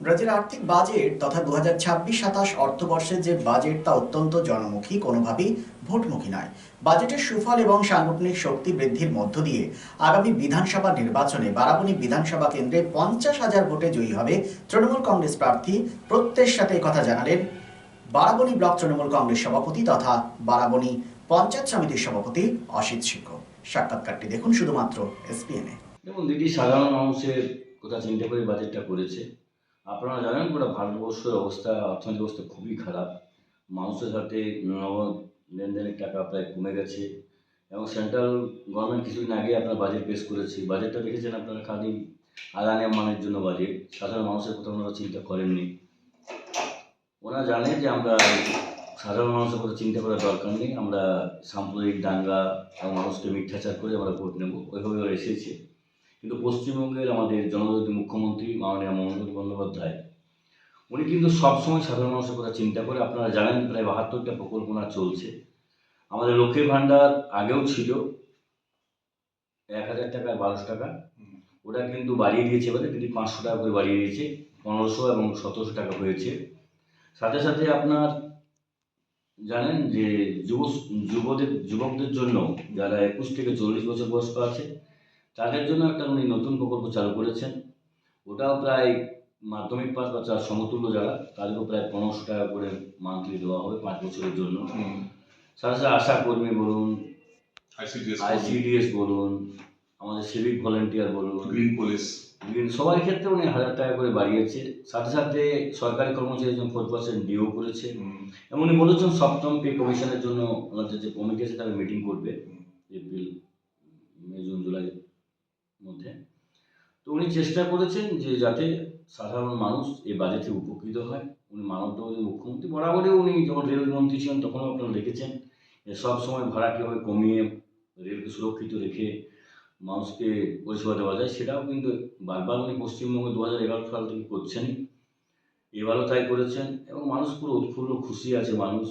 রাজ্যের আর্থিক বাজেট তথা দু হাজার ছাব্বিশ সাতাশ অর্থবর্ষের যে বাজেট তা অত্যন্ত জনমুখী, কোনোভাবেই ভোটমুখী নয়। বাজেটের সুফল এবং সাংগঠনিক শক্তি বৃদ্ধির মধ্য দিয়ে আগামী বিধানসভা নির্বাচনে বারাবণী বিধানসভা কেন্দ্রে পঞ্চাশ হাজার ভোটে জয়ী হবে তৃণমূল কংগ্রেস প্রার্থী। প্রত্যের সাথে কথা জানালেন বারাবণী ব্লক তৃণমূল কংগ্রেস সভাপতি তথা বারাবণী পঞ্চায়েত সমিতির সভাপতি অসিত সিংহ সাক্ষাৎকারটি দেখুন শুধুমাত্র এসপিএনে। দেখুন, দিদি সাধারণ মানুষের কথা চিন্তা করে বাজেটটা করেছে। আপনারা জানেন গোটা ভারতবর্ষের অবস্থা, অর্থনৈতিক অবস্থা খুবই খারাপ। মানুষের নগদ লেনদেনের টাকা প্রায় কমে গেছে এবং সেন্ট্রাল গভর্নমেন্ট কিছুদিন আগে আপনার বাজেট পেশ করেছে। বাজেটটা দেখেছেন আপনারা খালি আদানি আম্বানির জন্য বাজেট সাধারণ মানুষের কথা ওনারা চিন্তা করেননি। ওনারা জানে যে আমরা সাধারণ মানুষের কথা চিন্তা করার দরকার নেই। আমরা সাম্প্রদায়িক দাঙ্গা এবং মানুষকে মিথ্যাচার করে আমরা ভোট নেব। ওইভাবে ওরা এসেছে। কিন্তু পশ্চিমবঙ্গের আমাদের জনজাতি মুখ্যমন্ত্রী মাননীয় মমতা বন্দ্যোপাধ্যায়, উনি কিন্তু সবসময় সাধারণ মানুষের কথা চিন্তা করে, আপনারা জানেন প্রায় বাহাত্তরটা প্রকল্প না চলছে। আমাদের লক্ষ্মীর ভাণ্ডার আগেও ছিল, এক হাজার টাকা, বারোশো টাকা। ওটা কিন্তু বাড়িয়ে দিয়েছে এবারে, কিন্তু পাঁচশো টাকা করে বাড়িয়ে দিয়েছে, পনেরোশো এবং সতেরোশো টাকা হয়েছে। সাথে সাথে আপনার জানেন যে যুব, যুবদের, যুবকদের জন্য যারা একুশ থেকে চল্লিশ বছর বয়স্ক আছে তাদের জন্য একটা উনি নতুন প্রকল্প চালু করেছেন। ওটাও প্রায় মাধ্যমিক পাস বা যার সমতুল্য যারা তাদেরও প্রায় পনেরোশো টাকা করে মান্থলি দেওয়া হবে পাঁচ বছরের জন্য। সাথে সাথে আশা কর্মী বলুন আইসিডিএস আইসিডিএস বলুন। আমাদের সিভিক ভলেন্টিয়ার বলুন। গ্রিন পুলিশ গ্রিন সবার ক্ষেত্রে উনি হাজার টাকা করে বাড়িয়েছে। সাথে সাথে সরকারি কর্মচারীর জন্য ফোর পার্সেন্ট ডিও করেছে। এবং উনি বলেছেন সপ্তম পে কমিশনের জন্য ওনাদের যে কমিটি আছে তারা মিটিং করবে। এপ্রিল মে জুন জুলাইয়ের মধ্যে তো উনি চেষ্টা করেছেন যে যাতে সাধারণ মানুষ এই বাজেটে উপকৃত হয়। উনি মানবতাবাদী মুখ্যমন্ত্রী বরাবরই উনি যখন রেলমন্ত্রী ছিলেন তখনও আপনারা দেখেছেন যে সব সময় ভাড়া কীভাবে কমিয়ে রেলকে সুরক্ষিত রেখে মানুষকে পরিষেবা দেওয়া যায় সেটাও কিন্তু বারবার উনি পশ্চিমবঙ্গে দু হাজার এগারো সাল থেকে করছেন এবারও তাই করেছেন এবং মানুষ পুরো উৎফুল্ল, খুশি আছে মানুষ।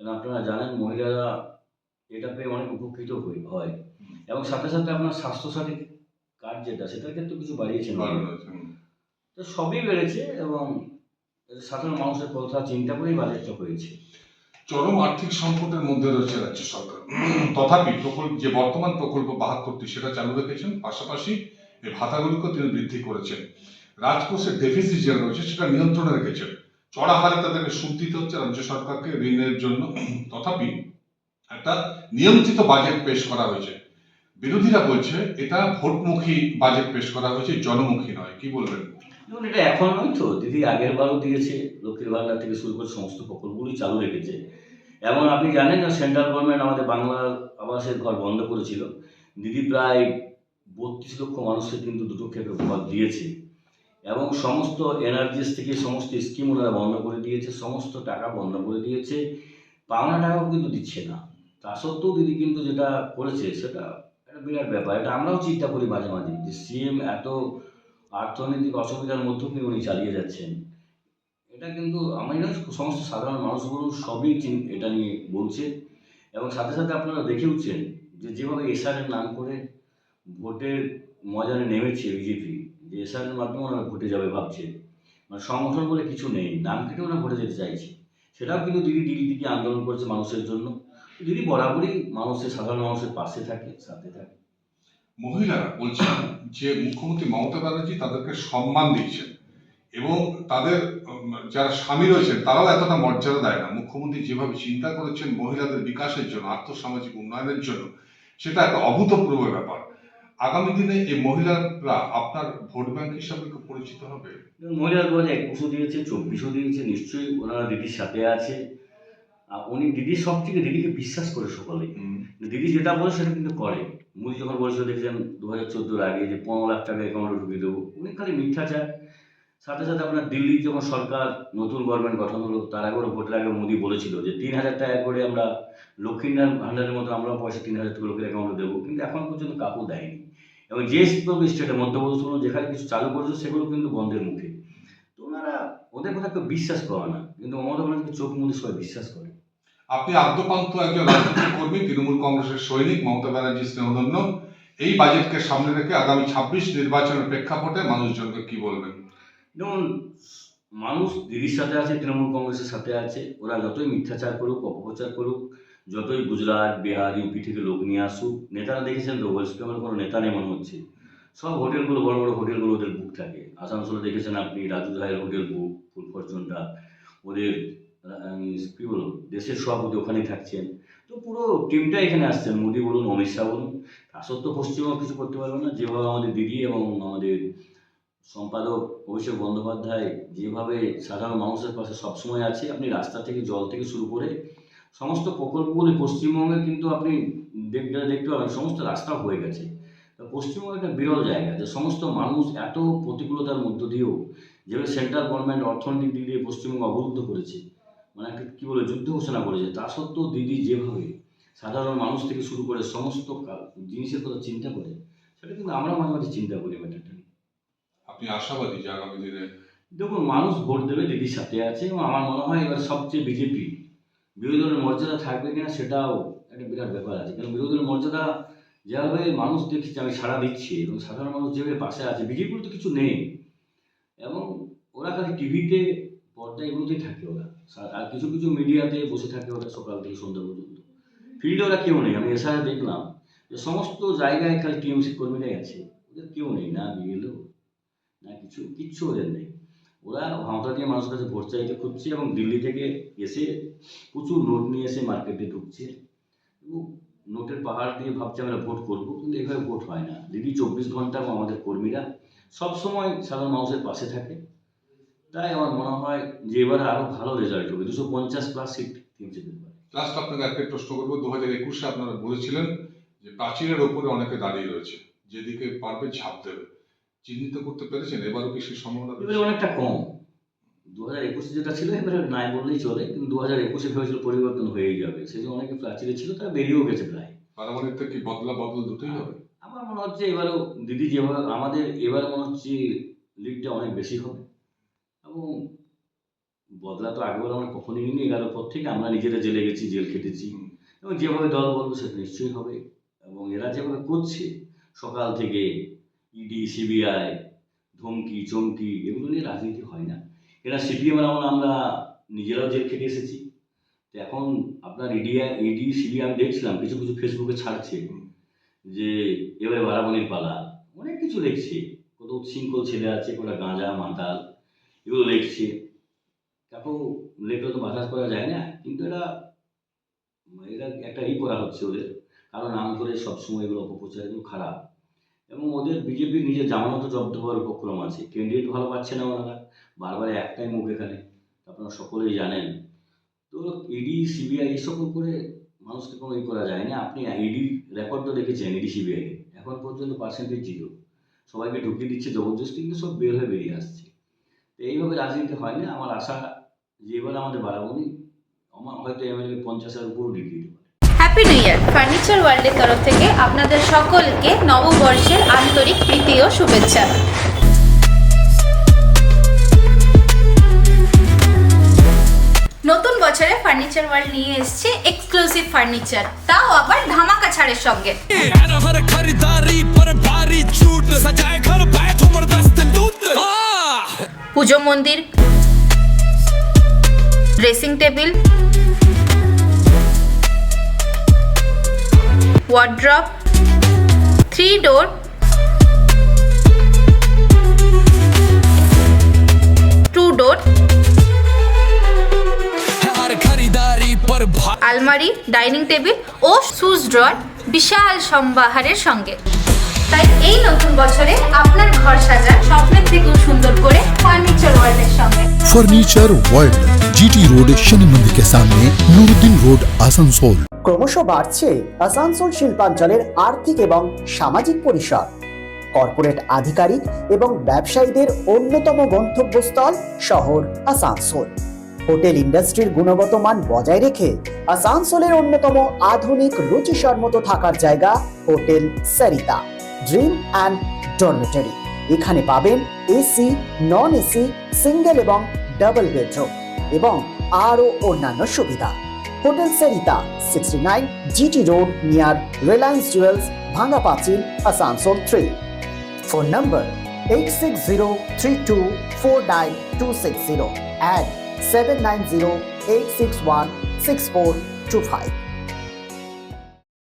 কেন আপনারা জানেন মহিলারা এটা পেয়ে অনেক উপকৃত হয় এবং সাথে সাথে আপনার স্বাস্থ্যসাথী কার্ড যেটা সেটার ক্ষেত্রে কিছু বাড়িয়েছেন তো সবই বেড়েছে এবং সাধারণ মানুষের কথা চিন্তা করেই বাজেটটা হয়েছে। চরম আর্থিক সংকটের মধ্যে রয়েছে রাজ্য সরকার। তথাপি প্রকল্প যে বর্তমান প্রকল্প বাহাত্তরটি সেটা চালু রেখেছেন। পাশাপাশি এই ভাতাগুলিকেও তিনি বৃদ্ধি করেছেন। রাজকোষের ডেফিসিট যেটা রয়েছে সেটা নিয়ন্ত্রণে রেখেছেন। চড়া হারে তাদেরকে সুদ দিতে হচ্ছে রাজ্য সরকারকে ঋণের জন্য। তথাপি একটা নিয়ন্ত্রিত বাজেট পেশ করা হয়েছে। বিরোধীরা বলছে এটা ভোটমুখী বাজেট পেশ করা হয়েছে, জনমুখী নয়। কি বলবেন? দেখুন, এটা এখন নয় তো, দিদি আগের বারও দিয়েছে লক্ষ্মীর ভান্ডার থেকে শুরু করে সমস্ত প্রকল্পগুলি চালু রেখেছে। এবং আপনি জানেন না সেন্ট্রাল গভর্নমেন্ট আমাদের বাংলা আবাসের ঘর বন্ধ করেছিল। দিদি প্রায় বত্রিশ লক্ষ মানুষকে কিন্তু দুটো ক্ষেত্রে ঘর দিয়েছে। এবং সমস্ত এনার্জিস থেকে সমস্ত স্কিম ওনারা বন্ধ করে দিয়েছে, সমস্ত টাকা বন্ধ করে দিয়েছে। পাওনা টাকাও কিন্তু দিচ্ছে না। তা সত্ত্বেও দিদি কিন্তু যেটা করেছে, সেটা একটা বিরাট ব্যাপার। এটা আমরাও চিন্তা করি মাঝে মাঝে যে সিএম এত অর্থনৈতিক অসুবিধার মধ্যেও কিন্তু উনি চালিয়ে যাচ্ছেন। এটা কিন্তু আমি না, সমস্ত সাধারণ মানুষ বলুন সবই এটা নিয়ে বলছে। এবং সাথে সাথে আপনারা দেখেওছেন যে যেভাবে এসআরের নাম করে ভোটের ময়দানে নেমেছে বিজেপি যে এসআরের মাধ্যমে ওনারা ভোটে যাবে ভাবছে। মানে সংগঠন বলে কিছু নেই, নাম কেটে ওরা ভোটে যেতে চাইছে। সেটাও কিন্তু দিদি দিদি দিদি আন্দোলন করেছে মানুষের জন্য। দিদি বরাবরই মানুষের সাধারণ মানুষের পাশে থাকে সাথে থাকে। মহিলারা বলছেন যে মুখ্যমন্ত্রী মমতা ব্যানার্জি তাদেরকে সম্মান দিচ্ছেন এবং তাদের যারা স্বামী রয়েছেন তারাও এতটা মর্যাদা দেয় না। মুখ্যমন্ত্রী যেভাবে চিন্তা করেছেন মহিলাদের বিকাশের জন্য আর্থসামাজিক উন্নয়নের জন্য সেটা একটা অভূতপূর্ব ব্যাপার। আগামী দিনে এই মহিলারা আপনার ভোট ব্যাংক হিসাবে পরিচিত হবে? মহিলা দু হাজার একুশও দিয়েছে চব্বিশও দিয়েছে নিশ্চয়ই ওনারা দিদির সাথে আছে। উনি দিদির সব থেকে দিদিকে বিশ্বাস করে সকলে দিদি যেটা বলে সেটা কিন্তু করে। মুদি যখন বলেছিল দেখেছেন দু হাজার চোদ্দোর আগে যে পনেরো লাখ টাকা অ্যাকাউন্টে ঢুকিয়ে দেবো উনি খালি মিথ্যা চায়। সাথে সাথে আপনার দিল্লির যখন সরকার নতুন গভর্নমেন্ট গঠন হলো তার আগে ওরা ভোটের আগে মোদি বলেছিল যে তিন হাজার টাকা করে আমরা লক্ষ্মীর ভান্ডারের মতো আমরা পয়সা তিন হাজার টাকা লোকের অ্যাকাউন্টে দেবো কিন্তু এখন পর্যন্ত কাকু দেয়নি। এবং যে স্টেটে মধ্যপ্রদেশ বলুন যেখানে কিছু চালু করেছে সেগুলো কিন্তু বন্ধের মুখে। তো ওনারা ওদের কথা কেউ বিশ্বাস করে না। কিন্তু মমতা ব্যানার্জিকে চোখ মুদি সবাই বিশ্বাস করে। আপনি আদ্যপান্ত একজন রাজনৈতিক কর্মী, তৃণমূল কংগ্রেসের সৈনিক মমতা ব্যানার্জি স্নেহধন্য এই বাজেটকে সামনে রেখে আগামী ছাব্বিশ নির্বাচনের প্রেক্ষাপটে মানুষজনকে কি বলবেন? যেমন মানুষ দিদির সাথে আছে, তৃণমূল কংগ্রেসের সাথে আছে। ওরা যতই মিথ্যাচার করুক, অপপ্রচার করুক, যতই গুজরাট, বিহার ইউপি থেকে লোক নিয়ে আসুক, নেতারা দেখেছেন তো ওয়েস্ট কোনো নেতা নেই মনে হচ্ছে। সব হোটেলগুলো, বড় বড় হোটেলগুলো ওদের বুক থাকে। আসানসোলে দেখেছেন আপনি, রাজু রায়ের হোটেল বুক ফুল ফরচুনটা ওদের কী বলব, দেশের সভাপতি ওখানেই থাকছেন। তো পুরো টিমটা এখানে আসছেন, মোদি বলুন, অমিত শাহ বলুন। তা সত্ত্বেও পশ্চিমবঙ্গ কিছু করতে পারবে না। যেভাবে আমাদের দিদি এবং আমাদের সম্পাদক অভিষেক বন্দ্যোপাধ্যায় যেভাবে সাধারণ মানুষের পাশে সবসময় আছে, আপনি রাস্তা থেকে, জল থেকে শুরু করে সমস্ত প্রকল্পগুলি পশ্চিমবঙ্গে কিন্তু আপনি দেখতে দেখতে পাবেন, সমস্ত রাস্তা হয়ে গেছে। পশ্চিমবঙ্গ একটা বিরল জায়গা, যে সমস্ত মানুষ এত প্রতিকূলতার মধ্য দিয়েও যেভাবে সেন্ট্রাল গভর্নমেন্ট অর্থনৈতিক দিক দিয়ে পশ্চিমবঙ্গ অবরুদ্ধ করেছে মানে একটা কী বলে যুদ্ধ ঘোষণা করেছে। তা সত্ত্বেও দিদি যেভাবে সাধারণ মানুষ থেকে শুরু করে সমস্ত জিনিসের কথা চিন্তা করে সেটা কিন্তু আমরা মাঝে মাঝে চিন্তা করি ম্যাটারটা। আপনি আশাবাদী যে আগামী দিনে? দেখুন মানুষ ভোট দেবে দিদির সাথে আছে এবং আমার মনে হয় এবার সবচেয়ে বিজেপি বিরোধী দলের মর্যাদা থাকবে কিনা সেটাও একটা বিরাট ব্যাপার আছে। কারণ বিরোধী দলের মর্যাদা যেভাবে মানুষ দেখছে আমি সাড়া দিচ্ছি এবং সাধারণ মানুষ যেভাবে পাশে আছে বিজেপির তো কিছু নেই। এবং ওরা খালি টিভিতে পর্দা এগুলোতেই থাকে ওরা। আর কিছু কিছু মিডিয়াতে বসে থাকে ওরা সকাল থেকে সন্ধ্যা পর্যন্ত। ফিল্ডে ওরা কেউ নেই। আমি এসআই দেখলাম যে সমস্ত জায়গায় খালি টিএমসি কর্মীরাই আছে। ওদের কেউ নেই, না বিএলও, না কিছু, কিচ্ছু ওদের নেই। ওরা ভাঁওতা দিয়ে মানুষের কাছে ভোট চাইতে খুঁজছে এবং দিল্লি থেকে এসে প্রচুর নোট নিয়ে এসে মার্কেটে ঢুকছে। নোটের পাহাড় দিয়ে ভাবছে, আমরা ভোট করব, কিন্তু এভাবে ভোট হয় না। দিদি চব্বিশ ঘণ্টা আমাদের কর্মীরা সব সময় সাধারণ মানুষের পাশে থাকে। তাই আমার মনে হয় যে এবারে আরও ভালো রেজাল্ট হবে। দুশো পঞ্চাশ প্লাস সিট টিএমসি পেতে পারে। লাস্ট আপনাকে একটা প্রশ্ন করব। দু হাজার একুশে আপনারা বলেছিলেন যে প্রাচীরের ওপরে অনেকে দাঁড়িয়ে রয়েছে যেদিকে পারবে ঝাঁপ দেবে। চিহ্নিত করতে পেরেছেন? এবারও কি সেই সম্ভাবনা? এবারে অনেকটা কম। দু হাজার একুশে যেটা ছিল এবারে নাই বললেই চলে কিন্তু দু হাজার একুশে ভেবেছিল পরিবর্তন হয়েই যাবে। সেই জন্য অনেকে প্রাচীরে ছিল তারা বেরিয়েও গেছে প্রায়। বারাবারিতে কি বদলা বদল দুটোই হবে? আমার মনে হচ্ছে এবারেও দিদি যেভাবে আমাদের এবারে মনে হচ্ছে লিডটা অনেক বেশি হবে। এবং বদলা তো আগেবার আমরা কখনই নিইনি এগারো পর থেকে আমরা নিজেরা জেলে গেছি, জেল খেটেছি। এবং যেভাবে দল বলবে সেটা নিশ্চয়ই হবে। এবং এরা যেভাবে করছে, সকাল থেকে ইডি সিবিআই ধমকি, চমকি, এগুলো নিয়ে রাজনীতি হয় না। এরা সিপিএম আমল আমরা নিজেরাও জেল খেটে এসেছি। তো এখন আপনার ইডি ইডি সিবিআই আমি দেখছিলাম, কিছু কিছু ফেসবুকে ছাড়ছে যে এবারে বারাবণীর পালা। অনেক কিছু লিখছে কত উচ্ছৃঙ্খল ছেলে আছে, কোটা গাঁজা, মাতাল। এগুলো লিখছে তারপর লেখলে তো বাতাস করা যায় না, কিন্তু এরা এরা একটা ই করা হচ্ছে ওদের। কারণ নাম করে সবসময় এগুলো অপপ্রচার, এগুলো খারাপ। এবং ওদের বিজেপির নিজের জামানত জব্দ হওয়ার উপক্রম আছে। ক্যান্ডিডেট ভালো পাচ্ছে না ওনারা। বারবার একটাই মুখ এখানে। আপনারা সকলেই জানেন। তো ইডি সিবিআই এসব করে মানুষকে কোনো ই করা যায় না। আপনি ইডি রেকর্ড তো দেখেছেন ইডি সিবিআই এখন পর্যন্ত পার্সেন্টেজ জিরো সবাইকে ঢুকিয়ে দিচ্ছে জবরদস্তি, কিন্তু সব বের হয়ে বেরিয়ে আসছে। তো এইভাবে রাজনীতি হয় না আমার আশা যে এবার আমাদের বাড়াবনি আমার হয়তো এমএলএ পঞ্চাশের উপরও ডিগ্রি দিতে পারে। হ্যাপি নিউ ইয়ার ফার্নিচার ওয়ার্ল্ডের তরফ থেকে আপনাদের সকলকে নববর্ষের আন্তরিক প্রীতি ও শুভেচ্ছা। নতুন বছরে ফার্নিচার ওয়ার্ল্ড নিয়ে এসেছে এক্সক্লুসিভ ফার্নিচার তাও আবার ধামাকা ছাড়ের সঙ্গে। পুজো মন্দির dressing table wardrobe three door two door আলমারি ডাইনিং টেবিল ও সুজ ড্রয়ার বিশাল সম্বাহারের সঙ্গে। তাই এই নতুন বছরে আপনার ঘর সাজার স্বপ্নের থেকেও সুন্দর করে ফার্নিচার ওয়ার্ল্ড এর সঙ্গে ফার্নিচার ওয়ার্ল্ড জিটি রোড শনি মন্দিরের সামনে নুরুদ্দিন রোড আসানসোল ক্রমশ বাড়ছে আসানসোল শিল্পাঞ্চলের আর্থিক এবং সামাজিক পরিসর। কর্পোরেট আধিকারিক এবং ব্যবসায়ীদের অন্যতম গন্তব্যস্থল শহর আসানসোল। হোটেল ইন্ডাস্ট্রির গুণগত মান বজায় রেখে আসানসোলের অন্যতম আধুনিক রুচিসম্মত থাকার জায়গা hotel Sarita. Dream and dormitory. এখানে পাবেন এসি, নন এসি, সিঙ্গেল এবং ডাবল বেডরুম এবং আরও অন্যান্য সুবিধা। Hotel Serita, sixty nine GT road near Reliance jewels, Bhanga Pachil, Asansol three. Phone number eight six zero three two 49260 and 790 861 6425.